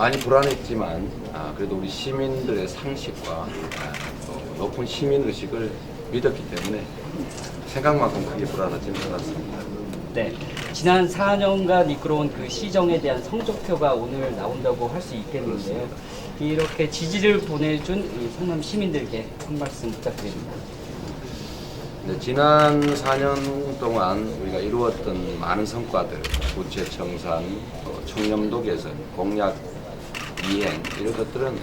많이 불안했지만 아, 그래도 우리 시민들의 상식과 아, 또 높은 시민 의식을 믿었기 때문에 생각만큼 크게 불안하지는 않았습니다. 네. 지난 4년간 이끌어온 그 시정에 대한 성적표가 오늘 나온다고 할 수 있겠는데요. 이렇게 지지를 보내준 이 성남 시민들께 한 말씀 부탁드립니다. 네, 지난 4년 동안 우리가 이루었던 많은 성과들, 부채 청산, 또 청렴도 개선, 공약 이행 이런 것들은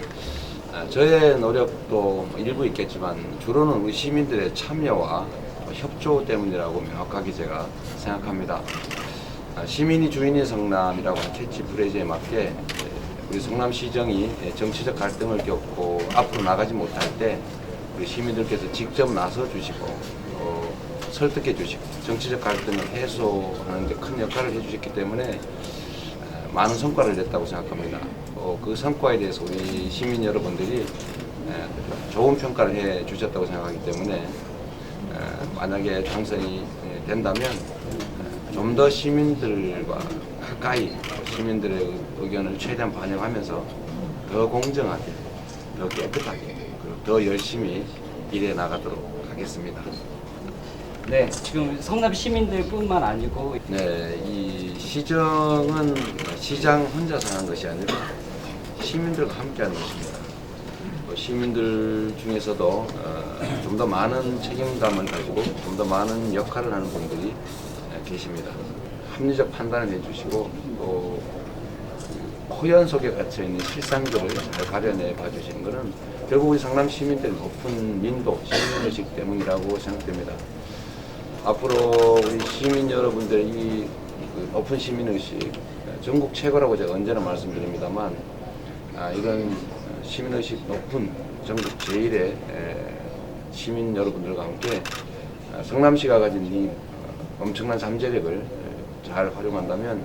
아, 저의 노력도 일부 있겠지만 주로는 우리 시민들의 참여와 또 협조 때문이라고 명확하게 제가 생각합니다. 아, 시민이 주인의 성남이라고 하는 캐치 프레이즈에 맞게 에, 우리 성남시정이 정치적 갈등을 겪고 앞으로 나가지 못할 때 우리 시민들께서 직접 나서 주시고 또 설득해 주시고 정치적 갈등을 해소하는 데 큰 역할을 해 주셨기 때문에 에, 많은 성과를 냈다고 생각합니다. 어, 그 성과에 대해서 우리 시민 여러분들이 에, 좋은 평가를 해 주셨다고 생각하기 때문에 에, 만약에 당선이 에, 된다면 좀 더 시민들과 가까이 시민들의 의견을 최대한 반영하면서 더 공정하게, 더 깨끗하게, 그리고 더 열심히 일해 나가도록 하겠습니다. 네. 지금 성남 시민들뿐만 아니고 네, 이 시정은 시장 혼자서 하는 것이 아니라 시민들과 함께 하는 것입니다. 뭐 시민들 중에서도 좀 더 많은 책임감을 가지고 좀 더 많은 역할을 하는 분들이 어, 계십니다. 합리적 판단을 해주시고 또 호연 속에 갇혀 있는 실상들을 잘 가려내 봐주시는 것은 결국 우리 성남 시민들의 높은 민도, 시민의식 때문이라고 생각됩니다. 앞으로 우리 시민 여러분들의 이그 높은 시민 의식, 전국 최고라고 제가 언제나 말씀드립니다만, 아, 이런 시민 의식 높은 전국 제일의 에, 시민 여러분들과 함께 아, 성남시가 가진 이 어, 엄청난 잠재력을 에, 잘 활용한다면 에,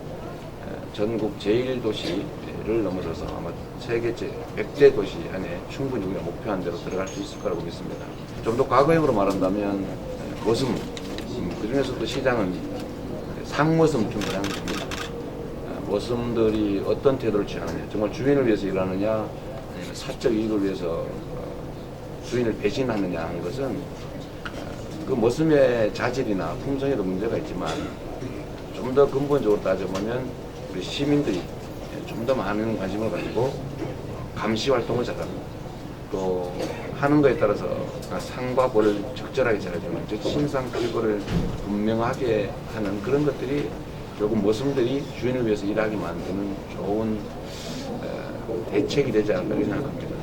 전국 제1도시를 넘어서서 아마 세계 제 100대 도시 안에 충분히 우리가 목표한 대로 들어갈 수 있을 거라고 믿습니다. 좀 더 과거형으로 말한다면 음, 그중에서도 시장은 상모습 준비를 하는 겁니다. 아, 모습들이 어떤 태도를 취하느냐, 정말 주인을 위해서 일하느냐, 아니면 사적 이익을 위해서 어, 주인을 배신하느냐 하는 것은 어, 그 모습의 자질이나 품성에도 문제가 있지만 좀 더 근본적으로 따져보면 우리 시민들이 좀 더 많은 관심을 가지고 감시 활동을 잘합니다. 또 하는 거에 따라서 상과 벌을 적절하게 잘해주는 즉 신상 필거를 분명하게 하는 그런 것들이 결국 모습들이 주인을 위해서 일하게 만드는 좋은 어, 대책이 되지 않을까 생각합니다.